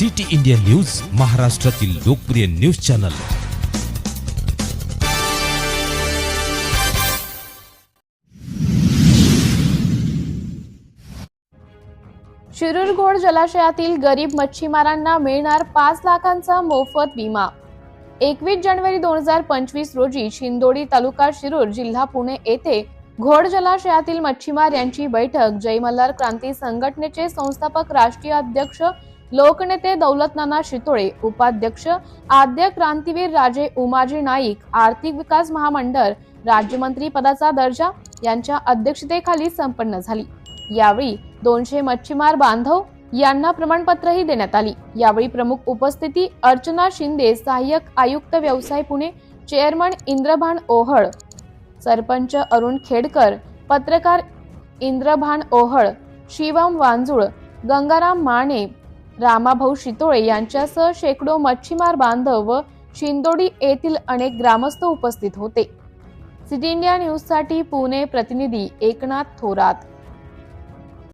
City India news महाराष्ट्रातील लोकप्रिय news channel. Shirur घोड जलाशयातील गरीब मच्छीमारांना मिळणार पाच लाखांचा मोफत विमा. एकवीस जानेवारी दोन हजार पंचवीस रोजी शिंदोडी तालुका शिरूर जिल्हा पुणे येथे घोड जलाशयातील मच्छीमार यांची बैठक. जय मल्हार क्रांती संघटनेचे संस्थापक राष्ट्रीय अध्यक्ष लोकनेते दौलतनाना शितोळे उपाध्यक्ष आद्य क्रांतीवीर राजे उमाजी नाईक आर्थिक विकास महामंडळ राज्यमंत्री पदाचा दर्जा यांच्या अध्यक्षतेखाली संपन्न झाली. यावेळी दोनशे मच्छीमार बांधव यांना प्रमाणपत्रही देण्यात आली. यावेळी प्रमुख उपस्थिती अर्चना शिंदे सहाय्यक आयुक्त व्यवसाय पुणे चेअरमन इंद्रभान ओहळ सरपंच अरुण खेडकर पत्रकार इंद्रभान ओहळ शिवम वांजुळ गंगाराम माने रामाभाऊ शितोळे यांच्यासह शेकडो मच्छीमार बांधव व शिंदोडी येथील अनेक ग्रामस्थ उपस्थित होते. सिटी इंडिया न्यूजसाठी पुणे प्रतिनिधी एकनाथ थोरात.